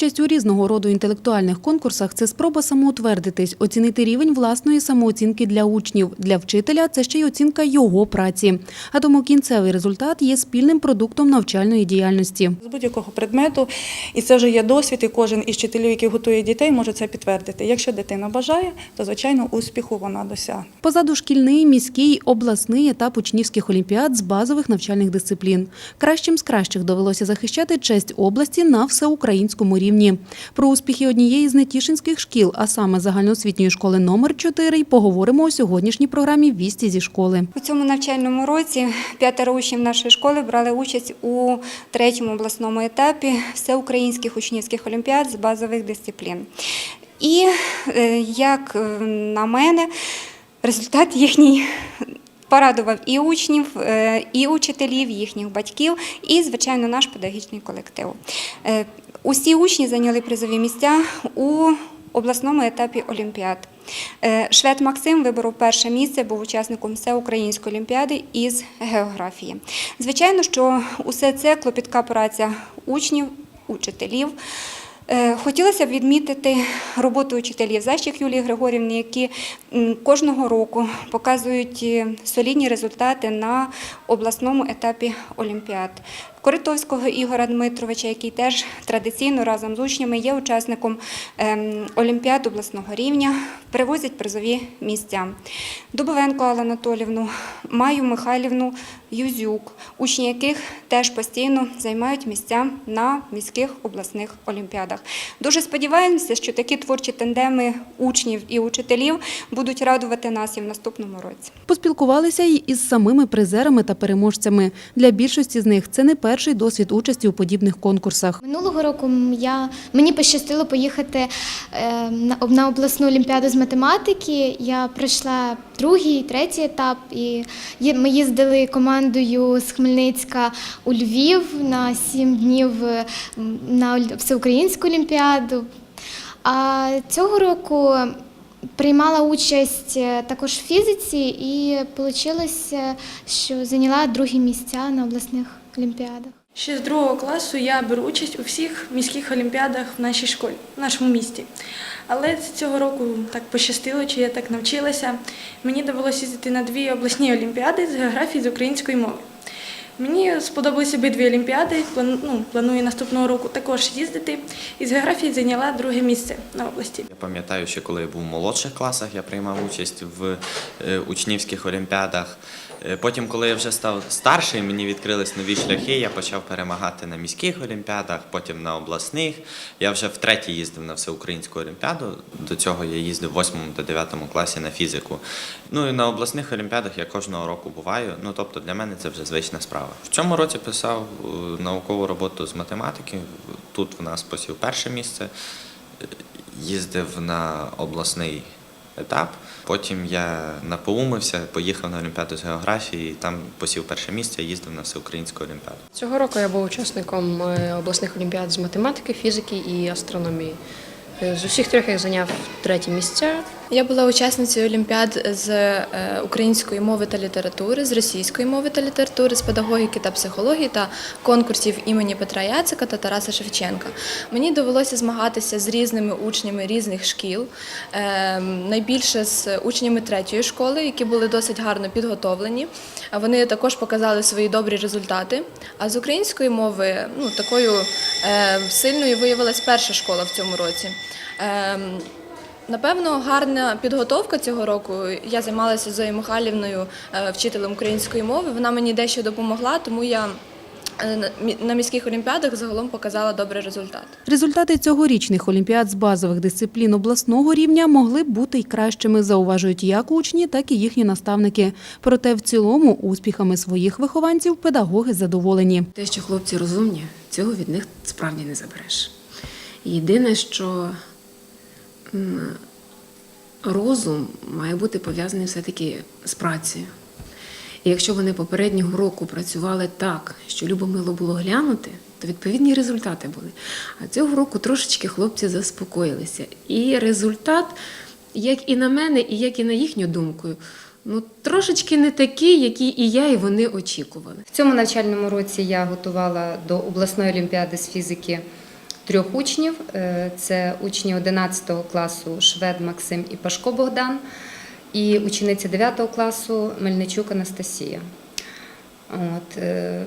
Участь у різного роду інтелектуальних конкурсах це спроба самоутвердитись, оцінити рівень власної самооцінки для учнів. Для вчителя це ще й оцінка його праці. А тому кінцевий результат є спільним продуктом навчальної діяльності. з будь-якого предмету, і це вже є досвід, і кожен із вчителів, який готує дітей, може це підтвердити. Якщо дитина бажає, то звичайно успіху вона досягне. Позаду шкільний, міський, обласний етап учнівських олімпіад з базових навчальних дисциплін. Кращим з кращих довелося захищати честь області на всеукраїнському рівні. Про успіхи однієї з нетішинських шкіл, а саме загальноосвітньої школи номер 4 й поговоримо у сьогоднішній програмі Вісті зі школи. У цьому навчальному році п'ятеро учнів нашої школи брали участь у третьому обласному етапі всеукраїнських учнівських олімпіад з базових дисциплін. І, е, як е, на мене, результат їхній порадував і учнів, е, і учителів, їхніх батьків, і, звичайно, наш педагогічний колектив. Усі учні зайняли призові місця у обласному етапі Олімпіад. Е, Швед Максим виборов перше місце, був учасником всеукраїнської олімпіади із географії. Звичайно, що усе це клопітка праця учнів, учителів. Е, Хотілося б відмітити роботу учителів Защик Юлії Григорівни, які кожного року показують е, солідні результати на обласному етапі Олімпіад. Коритовського Ігора Дмитровича, який теж традиційно разом з учнями є учасником ем, Олімпіад обласного рівня, привозять призові місця. Дубовенко Алла Анатолівну, Маю Михайлівну Юзюк, учні яких теж постійно займають місця на міських обласних олімпіадах. Дуже сподіваємося, що такі творчі тандеми учнів і учителів будуть радувати нас і в наступному році. Поспілкувалися й із самими призерами та переможцями. Для більшості з них це не перший досвід участі у подібних конкурсах. Минулого року я, мені пощастило поїхати е, на, обласну олімпіаду з математики. Я пройшла другий, третій етап, і ми їздили командою з Хмельницька у Львів на сім днів е, на всеукраїнську олімпіаду. А цього року приймала участь е, також в фізиці, і вийшло, що зайняла другі місця на обласних олімпіадах. Ще з другого класу я беру участь у всіх міських олімпіадах в нашій школі, в нашому місті. Але цього року так пощастило, чи я так навчилася. Мені довелося їздити на дві обласні олімпіади з географії з української мови. Мені сподобалися обидві олімпіади. Ну, планую наступного року також їздити. І з географії зайняла друге місце на області. Я пам'ятаю, що коли я був в молодших класах, я приймав участь в е, учнівських олімпіадах. Е, Потім, коли я вже став старший, мені відкрились нові шляхи. Я почав перемагати на міських олімпіадах, потім на обласних. Я вже втретє їздив на всеукраїнську олімпіаду. До цього я їздив в 8 та 9 класі на фізику. Ну і на обласних олімпіадах я кожного року буваю. Ну тобто для мене це вже звична справа. В цьому році писав е, наукову роботу з математики. Тут в нас посів перше місце їздив на обласний етап. Потім я напоумився, поїхав на Олімпіаду з географії, і там посів перше місце, їздив на всеукраїнську олімпіаду. Цього року я був учасником е, обласних олімпіад з математики, фізики і астрономії. Е, З усіх трьох я зайняв треті місця. Я була учасницею олімпіад з е, української мови та літератури, з російської мови та літератури, з педагогіки та психології та конкурсів імені Петра Яцика та Тараса Шевченка. Мені довелося змагатися з різними учнями різних шкіл, е, найбільше з учнями третьої школи, які були досить гарно підготовлені. Вони також показали свої добрі результати. А з української мови ну, такою е, сильною виявилась перша школа в цьому році. Напевно, гарна підготовка цього року. Я займалася Зоєю Михайлівною, е, вчителем української мови. Вона мені дещо допомогла, тому я е, на міських олімпіадах загалом показала добрий результат. Результати цьогорічних олімпіад з базових дисциплін обласного рівня могли б бути й кращими, зауважують як учні, так і їхні наставники. Проте в цілому успіхами своїх вихованців педагоги задоволені. Те, що хлопці розумні, цього від них справді не забереш. Єдине, що розум має бути пов'язаний все-таки з працею. І якщо вони попереднього року працювали так, що любомило було глянути, то відповідні результати були. А цього року трошечки хлопці заспокоїлися. І результат, як і на мене, і як і на їхню думку, ну трошечки не такий, який і я, і вони очікували. В цьому навчальному році я готувала до обласної олімпіади з фізики трьох учнів. Е, Це учні 11 класу Швед Максим і Пашко Богдан, і учениця 9 класу Мельничук Анастасія. От, е,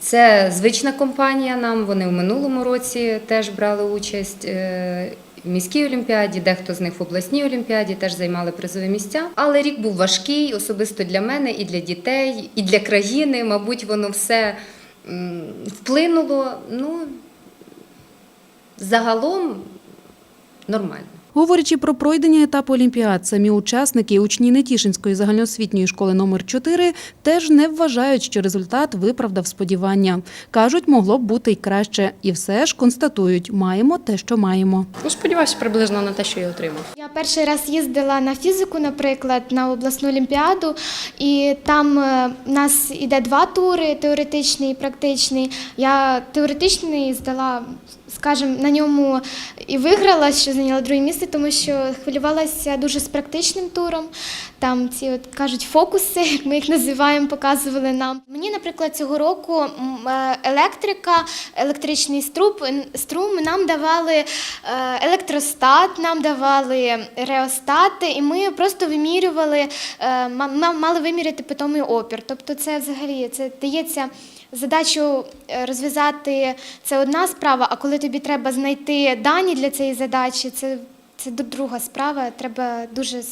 це звична компанія нам. Вони в минулому році теж брали участь е, в міській олімпіаді, дехто з них в обласній олімпіаді теж займали призові місця. Але рік був важкий, особисто для мене, і для дітей, і для країни. Мабуть, воно все вплинуло. Ну, загалом нормально. Говорячи про пройдення етапу Олімпіад, самі учасники, учні Нетішинської загальноосвітньої школи номер 4 теж не вважають, що результат виправдав сподівання. Кажуть, могло б бути й краще. І все ж констатують, маємо те, що маємо. Ну, сподіваюся приблизно на те, що я отримав. Я перший раз їздила на фізику, наприклад, на обласну олімпіаду, і там е, в нас іде два тури: теоретичний і практичний. Я теоретичний здала, скажімо, на ньому і виграла, що зайняла друге місце, тому що хвилювалася дуже з практичним туром. Там ці от кажуть фокуси, як ми їх називаємо, показували нам. Мені, наприклад, цього року е, електрика, електричний струм, струм нам давали е, електростат, нам давали реостати, і ми просто вимірювали, е, ма- ма- мали виміряти питомий опір. Тобто, це взагалі це дається. Задачу е, розв'язати це одна справа, а коли тобі треба знайти дані для цієї задачі, це, це друга справа. Треба дуже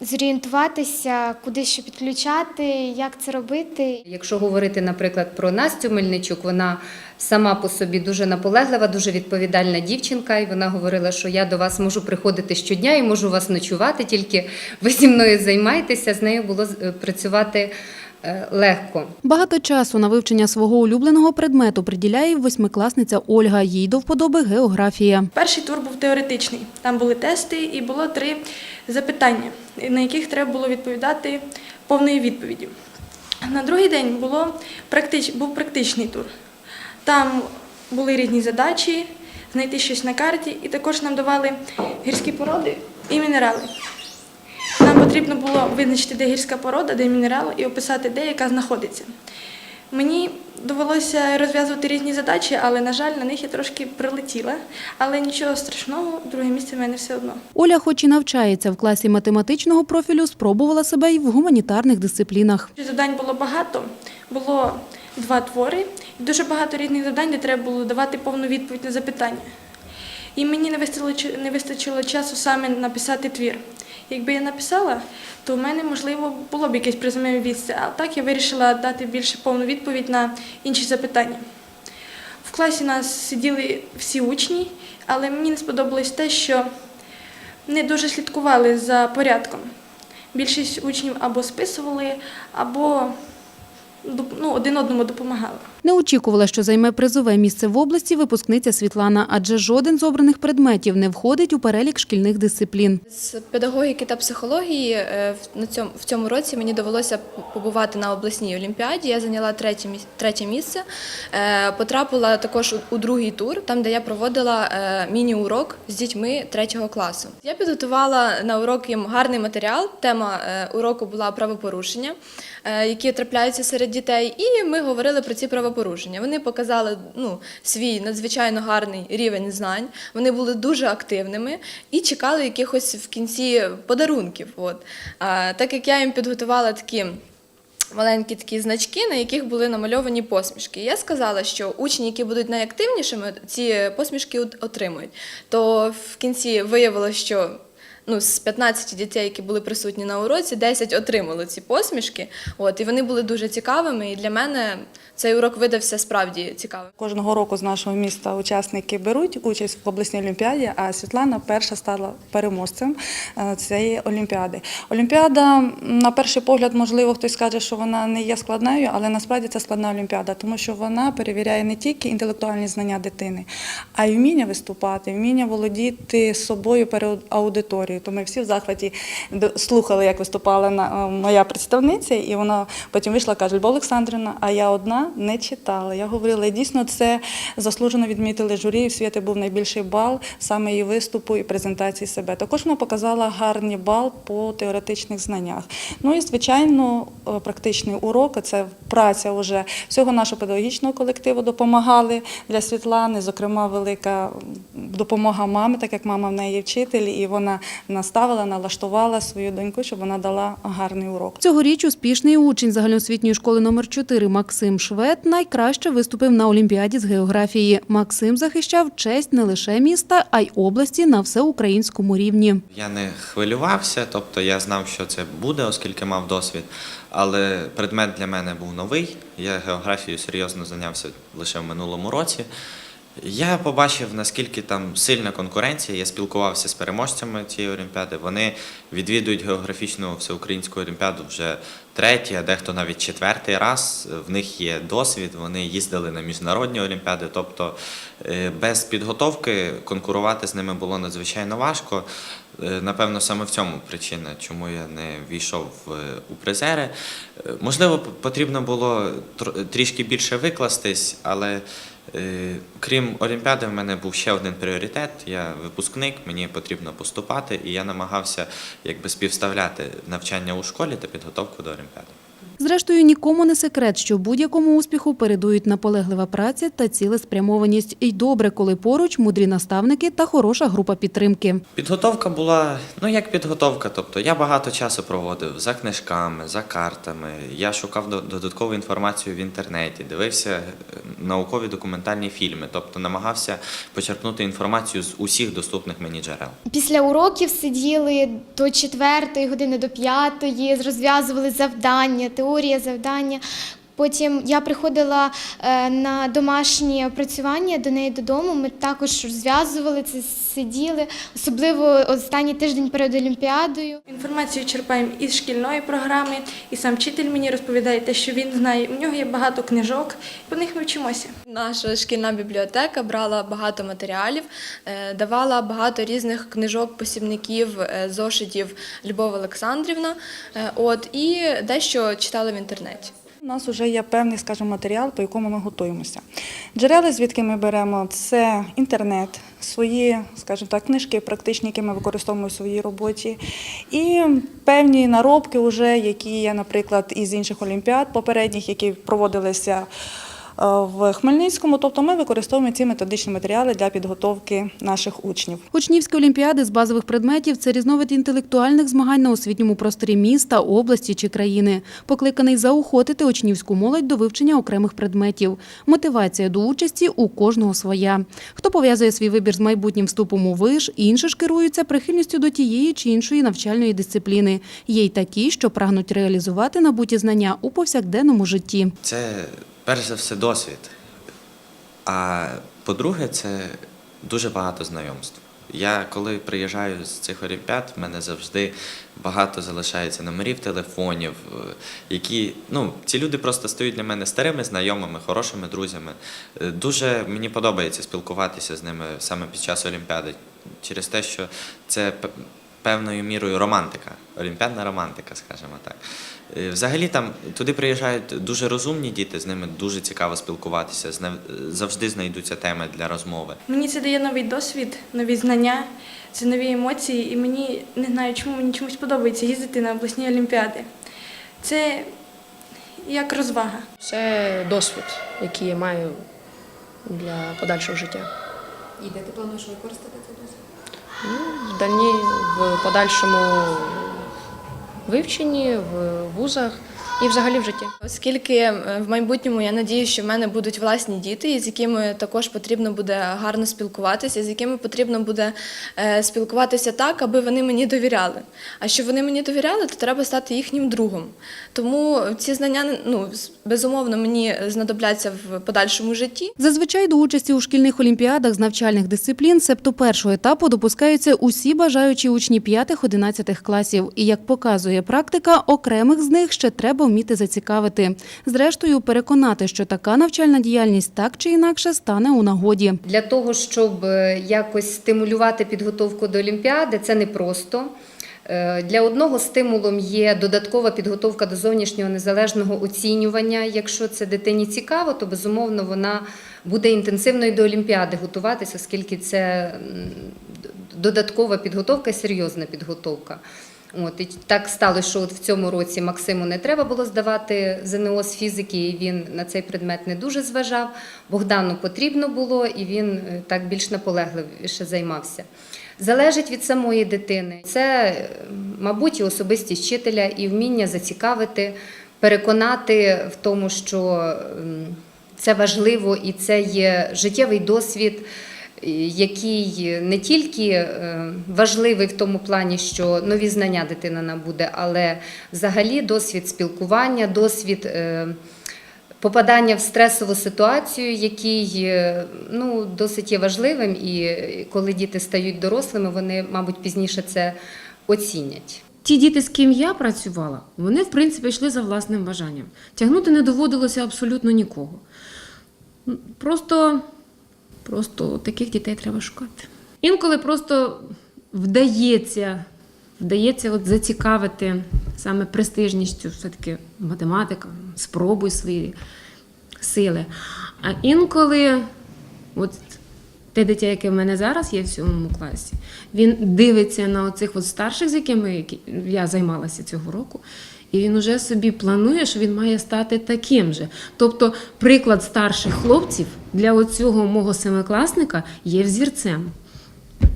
зорієнтуватися, куди що підключати, як це робити. Якщо говорити, наприклад, про Настю Мельничук, вона сама по собі дуже наполеглива, дуже відповідальна дівчинка, і вона говорила, що я до вас можу приходити щодня і можу вас ночувати, тільки ви зі мною займайтеся. З нею було е, працювати легко. Багато часу на вивчення свого улюбленого предмету приділяє восьмикласниця Ольга. Їй до вподоби географія. Перший тур був теоретичний. Там були тести і було три запитання, на яких треба було відповідати повною відповіддю. На другий день було практич... був практичний тур. Там були різні задачі, знайти щось на карті, і також нам давали гірські породи і мінерали. Потрібно було визначити, де гірська порода, де мінерал, і описати, де яка знаходиться. Мені довелося розв'язувати різні задачі, але, на жаль, на них я трошки прилетіла. Але нічого страшного, друге місце в мене все одно. Оля, хоч і навчається в класі математичного профілю, спробувала себе й в гуманітарних дисциплінах. Завдань було багато, було два твори, і дуже багато різних завдань, де треба було давати повну відповідь на запитання. І мені не вистачило, не вистачило часу саме написати твір. Якби я написала, то в мене, можливо, було б якесь призове місце, а так я вирішила дати більше повну відповідь на інші запитання. В класі нас сиділи всі учні, але мені не сподобалось те, що не дуже слідкували за порядком. Більшість учнів або списували, або ну, один одному допомагали. Не очікувала, що займе призове місце в області випускниця Світлана, адже жоден з обраних предметів не входить у перелік шкільних дисциплін. З педагогіки та психології е, в- цьому, році мені довелося побувати на обласній олімпіаді. Я зайняла третє, місце. Е, Потрапила також у, другий тур, там, де я проводила е, міні-урок з дітьми третього класу. Я підготувала на урок їм гарний матеріал. Тема уроку була правопорушення, які трапляються серед дітей. І ми говорили про ці правопорушення. Вони показали ну, свій надзвичайно гарний рівень знань. Вони були дуже активними і чекали якихось в кінці подарунків. От. А, так як я їм підготувала такі. Маленькі такі значки, на яких були намальовані посмішки. Я сказала, що учні, які будуть найактивнішими, ці посмішки отримують. То в кінці виявилося, що ну, з 15 дітей, які були присутні на уроці, 10 отримали ці посмішки. От, і вони були дуже цікавими. І для мене цей урок видався справді цікавим. Кожного року з нашого міста учасники беруть участь в обласній олімпіаді, а Світлана перша стала переможцем е, цієї олімпіади. Олімпіада, на перший погляд, можливо, хтось скаже, що вона не є складною, але насправді це складна олімпіада, тому що вона перевіряє не тільки інтелектуальні знання дитини, а й вміння виступати, вміння володіти собою перед аудиторією. Історію. То ми всі в захваті слухали, як виступала е, моя представниця, і вона потім вийшла, каже, Любов Олександрівна, а я одна не читала. Я говорила, дійсно це заслужено відмітили журі. У світі був найбільший бал саме її виступу і презентації себе. Також вона показала гарний бал по теоретичних знаннях. Ну і звичайно, е, практичний урок це праця вже всього нашого педагогічного колективу допомагали для Світлани. Зокрема, велика допомога мами, так як мама в неї вчитель, і вона наставила, налаштувала свою доньку, щоб вона дала гарний урок. Цьогоріч успішний учень загальноосвітньої школи номер 4 Максим Швед найкраще виступив на Олімпіаді з географії. Максим захищав честь не лише міста, а й області на всеукраїнському рівні. Я не хвилювався, тобто я знав, що це буде, оскільки мав досвід. Але предмет для мене був новий. Я географією серйозно зайнявся лише в минулому році. Я побачив, наскільки там сильна конкуренція. Я спілкувався з переможцями цієї олімпіади. Вони відвідують географічну всеукраїнську олімпіаду вже третій, а дехто навіть четвертий раз. В них є досвід, вони їздили на міжнародні олімпіади. Тобто е, без підготовки конкурувати з ними було надзвичайно важко. Е, Напевно, саме в цьому причина, чому я не війшов е, у призери. Можливо, потрібно було трішки більше викластись, але крім Олімпіади, в мене був ще один пріоритет. Я випускник, мені потрібно поступати, і я намагався якби співставляти навчання у школі та підготовку до Олімпіади. Зрештою, нікому не секрет, що будь-якому успіху передують наполеглива праця та цілеспрямованість. І добре, коли поруч мудрі наставники та хороша група підтримки. Підготовка була, ну як підготовка. Тобто я багато часу проводив за книжками, за картами. Я шукав до- додаткову інформацію в інтернеті, дивився е, наукові документальні фільми, тобто намагався почерпнути інформацію з усіх доступних мені джерел. Після уроків сиділи до четвертої години, до п'ятої, розв'язували завдання, теорія завдання. Потім я приходила е, на домашні опрацювання до неї додому. Ми також розв'язували це, сиділи, особливо останній тиждень перед Олімпіадою. Інформацію черпаємо із шкільної програми, і сам вчитель мені розповідає те, що він знає. У нього є багато книжок, по них ми вчимося. Наша шкільна бібліотека брала багато матеріалів, е, давала багато різних книжок, посібників, е, зошитів Любов Олександрівна. От і дещо читала в інтернеті. У нас вже є певний, скажімо, матеріал, по якому ми готуємося. Джерела, звідки ми беремо, це інтернет, свої, скажімо так, книжки практичні, які ми використовуємо в своїй роботі, і певні наробки, вже, які є, наприклад, із інших олімпіад попередніх, які проводилися в Хмельницькому. Тобто ми використовуємо ці методичні матеріали для підготовки наших учнів. Учнівські олімпіади з базових предметів це різновид інтелектуальних змагань на освітньому просторі міста, області чи країни, покликаний заохотити учнівську молодь до вивчення окремих предметів. Мотивація до участі у кожного своя. Хто пов'язує свій вибір з майбутнім вступом у виш, інші ж керуються прихильністю до тієї чи іншої навчальної дисципліни. Є й такі, що прагнуть реалізувати набуті знання у повсякденному житті. Це перш за все досвід. А по-друге, це дуже багато знайомств. Я коли приїжджаю з цих олімпіад, в мене завжди багато залишається номерів телефонів, е, які ну ці люди просто стають для мене старими знайомими, хорошими друзями. Е, Дуже мені подобається спілкуватися з ними саме під час олімпіади, через те, що це певною мірою романтика, олімпіадна романтика, скажімо так. Е, Взагалі там туди приїжджають дуже розумні діти, з ними дуже цікаво спілкуватися, завжди знайдуться теми для розмови. Мені це дає новий досвід, нові знання, це нові емоції, і мені не знаю, чому мені чомусь подобається їздити на обласні олімпіади. Це як розвага. Це досвід, який я маю для подальшого життя. І де ти плануєш використати в дальні, в подальшому вивченні, в вузах і взагалі в житті. Оскільки е, в майбутньому я надію, що в мене будуть власні діти, з якими також потрібно буде гарно спілкуватися, з якими потрібно буде е, спілкуватися так, аби вони мені довіряли. А щоб вони мені довіряли, то треба стати їхнім другом. Тому ці знання ну, безумовно мені знадобляться в подальшому житті. Зазвичай до участі у шкільних олімпіадах з навчальних дисциплін, себто першого етапу, допускаються усі бажаючі учні 5-11 класів. І як показує практика, окремих з них ще треба треба вміти зацікавити. Зрештою, переконати, що така навчальна діяльність так чи інакше стане у нагоді. Для того, щоб е, якось стимулювати підготовку до Олімпіади, це непросто. Е, Для одного стимулом є додаткова підготовка до зовнішнього незалежного оцінювання. Якщо це дитині цікаво, то безумовно вона буде інтенсивно і до Олімпіади готуватися, оскільки це додаткова підготовка, серйозна підготовка. От і так сталося, що от в цьому році Максиму не треба було здавати ЗНО з фізики, і він на цей предмет не дуже зважав. Богдану потрібно було, і він е, так більш наполегливіше займався. Залежить від самої дитини. Це, е, мабуть, і особистість вчителя, і вміння зацікавити, переконати в тому, що це важливо і це є життєвий досвід який не тільки е, важливий в тому плані, що нові знання дитина набуде, але взагалі досвід спілкування, досвід е, попадання в стресову ситуацію, який е, ну, досить є важливим, і коли діти стають дорослими, вони, мабуть, пізніше це оцінять. Ті діти, з ким я працювала, вони в принципі йшли за власним бажанням. Тягнути не доводилося абсолютно нікого. Просто, просто таких дітей треба шукати. Інколи просто вдається, вдається от зацікавити саме престижністю, все-таки математика, спробуй свої сили. А інколи, от те дитя, яке в мене зараз є в сьомому класі, він дивиться на оцих от старших, з якими я займалася цього року, і він уже собі планує, що він має стати таким же. Тобто, приклад старших хлопців для оцього мого семикласника є взірцем.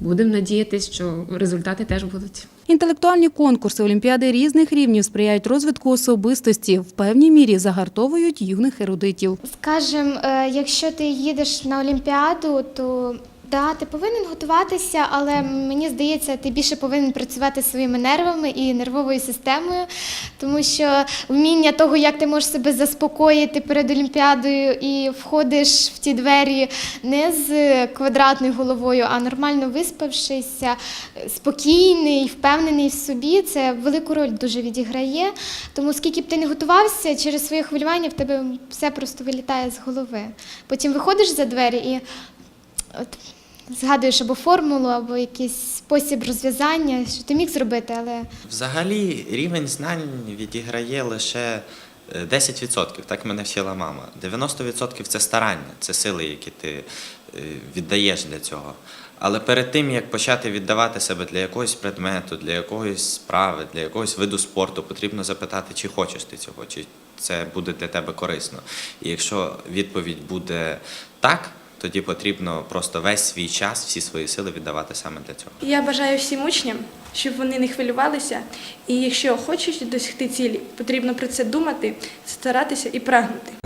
Будемо надіятися, що результати теж будуть. Інтелектуальні конкурси Олімпіади різних рівнів сприяють розвитку особистості, в певній мірі загартовують юних ерудитів. Скажем, е, якщо ти їдеш на Олімпіаду, то да, ти повинен готуватися, але мені здається, ти більше повинен працювати своїми нервами і нервовою системою, тому що вміння того, як ти можеш себе заспокоїти перед Олімпіадою і входиш в ті двері не з квадратною головою, а нормально виспавшися, спокійний, впевнений в собі, це велику роль дуже відіграє. Тому скільки б ти не готувався, через своє хвилювання в тебе все просто вилітає з голови. Потім виходиш за двері і от, згадуєш або формулу, або якийсь спосіб розв'язання, що ти міг зробити, але Взагалі рівень знань відіграє лише е, 10%, так мене вчила мама. 90% це старання, це сили, які ти е, віддаєш для цього. Але перед тим, як почати віддавати себе для якогось предмету, для якоїсь справи, для якогось виду спорту, потрібно запитати, чи хочеш ти цього, чи це буде для тебе корисно. І якщо відповідь буде так, тоді потрібно просто весь свій час, всі свої сили віддавати саме для цього. Я бажаю всім учням, щоб вони не хвилювалися, і якщо хочуть досягти цілі, потрібно про це думати, старатися і прагнути.